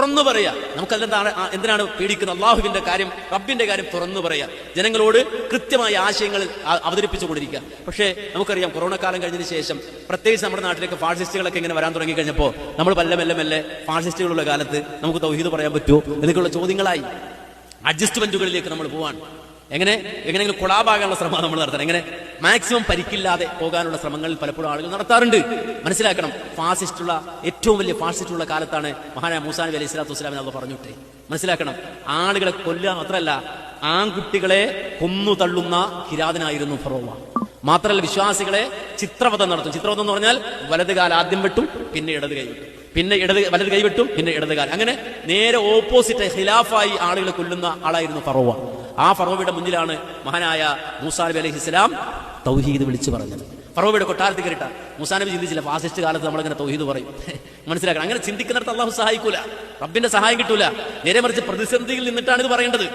തുറന്നു പറയാ. നമുക്കതെന്താണ് എന്തിനാണ് പേടിക്കുന്നത് അള്ളാഹുവിന്റെ കാര്യം റബ്ബിന്റെ കാര്യം തുറന്നു പറയാ. ജനങ്ങളോട് കൃത്യമായ ആശയങ്ങൾ അവതരിപ്പിച്ചു കൊണ്ടിരിക്കുക. പക്ഷേ നമുക്കറിയാം കൊറോണ കാലം കഴിഞ്ഞതിന് ശേഷം പ്രത്യേകിച്ച് നമ്മുടെ നാട്ടിലേക്ക് ഫാഷിസ്റ്റുകളൊക്കെ ഇങ്ങനെ വരാൻ തുടങ്ങി കഴിഞ്ഞപ്പോൾ നമ്മൾ മെല്ലെ മെല്ലെ മെല്ലെ ഫാഷിസ്റ്റുകളുള്ള കാലത്ത് നമുക്ക് തൗഹീദ് പറയാൻ പറ്റുമോ എന്നൊക്കെയുള്ള ചോദ്യങ്ങളായി. അഡ്ജസ്റ്റ്മെന്റുകളിലേക്ക് നമ്മൾ പോവാൻ എങ്ങനെ? എങ്ങനെയെങ്കിലും കൊളാബാകാനുള്ള ശ്രമം നമ്മൾ നടത്തണം എങ്ങനെ? മാക്സിമം പരിക്കില്ലാതെ പോകാനുള്ള ശ്രമങ്ങൾ പലപ്പോഴും ആളുകൾ നടത്താറുണ്ട്. മനസ്സിലാക്കണം ഫാസിസ്റ്റുള്ള ഏറ്റവും വലിയ ഫാസിസ്റ്റുള്ള കാലത്താണ് മഹാനായ മൂസാ നബി അലൈഹി സ്വലാത്തു വസ്സലാമിനെ അത് പറഞ്ഞിട്ട് മനസ്സിലാക്കണം ആളുകളെ കൊല്ലുക മാത്രമല്ല ആൺകുട്ടികളെ കൊന്നു തള്ളുന്ന കിരാതനായിരുന്നു ഫറോവ. മാത്രമല്ല വിശ്വാസികളെ ചിത്രവധം നടത്തും. ചിത്രവധം എന്ന് പറഞ്ഞാൽ വലത് കാല ആദ്യം വെട്ടും പിന്നെ ഇടത് കൈ വെട്ടും. പിന്നെ ഇടത് വലത് കൈ വെട്ടും പിന്നെ ഇടത് കാല അങ്ങനെ നേരെ ഓപ്പോസിറ്റ് ഖിലാഫായി ആളുകളെ കൊല്ലുന്ന ആളായിരുന്നു ഫറോവ. ആ ഫറോവയുടെ മുന്നിലാണ് മഹാനായ മൂസാ അലൈഹി ഇസ്ലാം തൗഹീദ് വിളിച്ചു പറഞ്ഞത്. ഫറോവയുടെ കൊട്ടാരത്തിൽ കയറിട്ട മുസാനബി ചിന്തിച്ചില്ല ഫാസിസ്റ്റ് കാലത്ത് നമ്മളിങ്ങനെ തൗഹീദ് പറയും? മനസ്സിലാക്കണം. അങ്ങനെ ചിന്തിക്കുന്നിടത്ത് അള്ളാഹു സഹായിക്കൂല. റബ്ബിന്റെ സഹായം കിട്ടൂല. നേരെ മറിച്ച് പ്രതിസന്ധിയിൽ നിന്നിട്ടാണ് ഇത് പറയേണ്ടത്.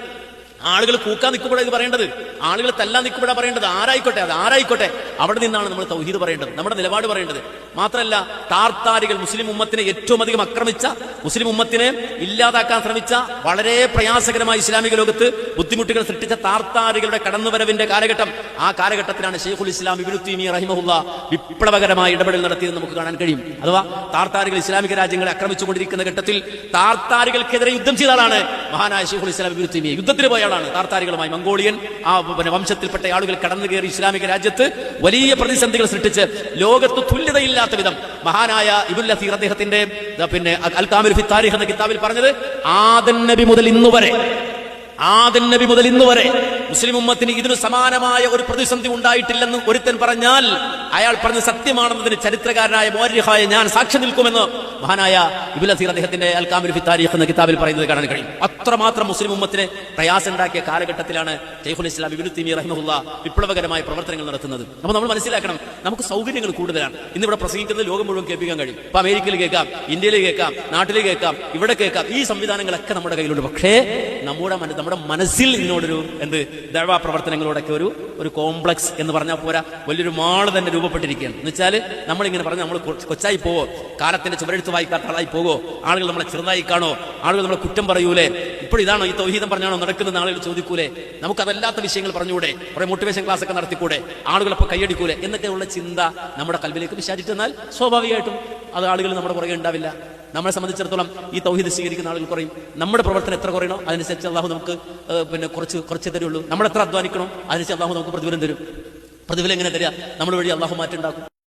ആളുകൾ കൂക്കാൻ നിൽക്കുമ്പോഴാണ് ഇത് പറയേണ്ടത്. ആളുകൾ തല്ലാൻ നിൽക്കുമ്പോഴാണ് പറയേണ്ടത്. ആരായിക്കോട്ടെ അത് ആരായിക്കോട്ടെ. അവിടെ നിന്നാണ് നമ്മൾ തൗഹീദ് പറയേണ്ടത്. നമ്മുടെ നിലപാട് പറയേണ്ടത്. മാത്രമല്ല താർത്താരികൾ മുസ്ലിം ഉമ്മത്തിനെ ഏറ്റവും അധികം അക്രമിച്ച മുസ്ലിം ഉമ്മത്തിനെ ഇല്ലാതാക്കാൻ ശ്രമിച്ച വളരെ പ്രയാസകരമായ ഇസ്ലാമിക ലോകത്ത് ബുദ്ധിമുട്ടുകൾ സൃഷ്ടിച്ച താർത്താരികളുടെ കടന്നുവരവിന്റെ കാലഘട്ടം. ആ കാലഘട്ടത്തിലാണ് ഷെയ്ഖുൽ ഇസ്ലാം ഇബിനുത്തീമി റഹിമഹുല്ല വിപ്ലവകരമായ ഇടപെടൽ നടത്തിയത് നമുക്ക് കാണാൻ കഴിയും. അഥവാ താർത്താരികൾ ഇസ്ലാമിക രാജ്യങ്ങളെ ആക്രമിച്ചുകൊണ്ടിരിക്കുന്ന ഘട്ടത്തിൽ താർത്താരികൾക്കെതിരെ യുദ്ധം ചെയ്ത ആളാണ് മഹാനായ ഷെയ്ഖുൽ ഇസ്ലാം ഇബ്നു തീമിയ യുദ്ധത്തിന് പോയ ആളാണ് താർത്താരികളുമായി മംഗോളിയൻ. ആ വംശത്തിൽപ്പെട്ട ആളുകൾ കടന്നു കയറി ഇസ്ലാമിക രാജ്യത്ത് വലിയ പ്രതിസന്ധികൾ സൃഷ്ടിച്ച് ലോകത്ത് തുല്യതയില്ലാത്ത വിധം മഹാനായ ഇബുൽ ലസീർ അദ്ദേഹത്തിന്റെ പിന്നെ അൽ കാമിൽ ഫി താരിഖ് എന്ന കിതാബിൽ പറഞ്ഞത് ആദൻ നബി മുതൽ ഇന്നു വരെ ആദൻ നബി മുതൽ ഇന്ന് വരെ മുസ്ലിം ഉമ്മത്തിന് ഇതിനു സമാനമായ ഒരു പ്രതിസന്ധി ഉണ്ടായിട്ടില്ലെന്ന് ഒരുത്തൻ പറഞ്ഞാൽ അയാൾ പറഞ്ഞ സത്യമാണെന്നതിന് ചരിത്രകാരനായ മോരിഹായ ഞാൻ സാക്ഷി നിൽക്കുമെന്ന് മഹാനായ ഇബുൽ അസീർ അദ്ദേഹത്തിന്റെ അൽക്കാമിൽ താരിഖ് എന്ന കിതാബിൽ പറയുന്നത് കാണാൻ കഴിയും. അത്രമാത്രം മുസ്ലിം ഉമ്മത്തിന് പ്രയാസം ഉണ്ടാക്കിയ കാലഘട്ടത്തിലാണ് ഷെയ്ഖുൽ ഇസ്ലാം ഇബിനു തിമി റഹ്മുല്ല വിപ്ലവകരമായ പ്രവർത്തനങ്ങൾ നടത്തുന്നത്. അപ്പോൾ നമ്മൾ മനസ്സിലാക്കണം നമുക്ക് സൗകര്യങ്ങൾ കൂടുതലാണ്. ഇന്ന് ഇവിടെ പ്രസംഗിക്കുന്നത് ലോകം മുഴുവൻ കേൾപ്പിക്കാൻ കഴിയും. ഇപ്പൊ അമേരിക്കയിൽ കേൾക്കാം ഇന്ത്യയിൽ കേൾക്കാം നാട്ടിൽ കേൾക്കാം ഇവിടെ കേൾക്കാം. ഈ സംവിധാനങ്ങളൊക്കെ നമ്മുടെ കയ്യിലുണ്ട്. പക്ഷേ നമ്മുടെ മന- നമ്മുടെ മനസ്സിൽ ഇതിനോടൊരു എന്ത് ദഴവാ പ്രവർത്തനങ്ങളോടൊക്കെ ഒരു ഒരു കോംപ്ലക്സ് എന്ന് പറഞ്ഞാൽ പോരാ വലിയൊരു മാൾ തന്നെ രൂപപ്പെട്ടിരിക്കുകയാണ്. എന്ന് വെച്ചാൽ നമ്മളിങ്ങനെ പറഞ്ഞാൽ നമ്മൾ കൊച്ചായി പോവോ കാലത്തിന്റെ ചുവരെടുത്ത് വായിക്കാത്ത ആളായി പോവോ ആളുകൾ നമ്മളെ ചെറുതായി കാണോ ആളുകൾ നമ്മളെ കുറ്റം പറയൂലേ ഇപ്പോൾ ഇതാണോ ഈ തൗഹീദം പറഞ്ഞാണോ നടക്കുന്ന ആളുകൾ ചോദിക്കൂലേ നമുക്ക് അതല്ലാത്ത വിഷയങ്ങൾ പറഞ്ഞുകൂടെ കുറെ മോട്ടിവേഷൻ ക്ലാസ് ഒക്കെ നടത്തിക്കൂടെ ആളുകളപ്പോൾ കൈയടിക്കൂലേ എന്നൊക്കെയുള്ള ചിന്ത നമ്മുടെ കൽവിലേക്ക് വിശാരിച്ചെന്നാൽ സ്വാഭാവികമായിട്ടും അത് ആളുകൾ നമ്മുടെ പുറകെ ഉണ്ടാവില്ല. നമ്മളെ സംബന്ധിച്ചിടത്തോളം ഈ തൗഹീദ് സ്വീകരിക്കുന്ന ആളുകൾ കുറയും. നമ്മുടെ പ്രവർത്തനം എത്ര കുറയണോ അതിനനുസരിച്ച് അള്ളാഹു നമുക്ക് പിന്നെ കുറച്ച് കുറച്ച് തരുള്ളൂ. നമ്മൾ എത്ര അധ്വാനിക്കണോ അതിനനുസരിച്ച് അള്ളാഹു നമുക്ക് പ്രതിഫലം തരും. പ്രതിഫലം എങ്ങനെ തരിക നമ്മൾ വഴി അള്ളാഹു മാറ്റുണ്ടാക്കും